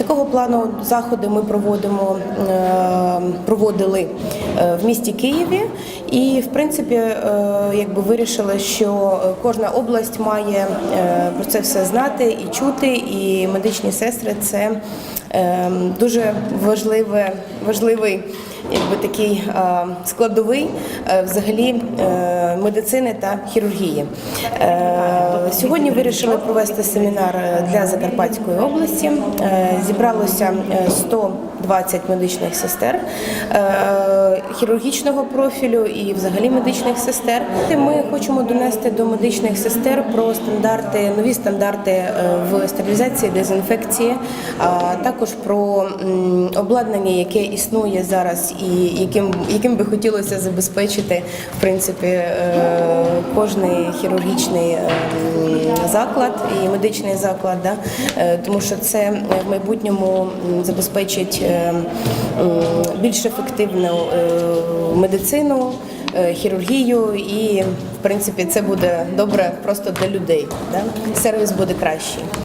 Такого плану заходи ми проводимо е, проводили е, в місті Києві, і в принципі, е, якби вирішили, що кожна область має про це все знати і чути. І медичні сестри це дуже важливе, важливий. Якби такий складовий взагалі медицини та хірургії. Е, Сьогодні вирішили провести семінар е, для Закарпатської області. Е, Зібралося е, 120 медичних сестер е, хірургічного профілю і взагалі медичних сестер. Ми хочемо донести до медичних сестер про стандарти, нові стандарти е, в стерилізації, дезінфекції, а також про обладнання, яке існує зараз, і яким яким би хотілося забезпечити в принципі е, кожний хірургічний е, заклад і медичний заклад, да? Тому що це в майбутньому забезпечить більш ефективну медицину. е, Хірургію і в принципі це буде добре просто для людей. Да? Сервіс буде кращий.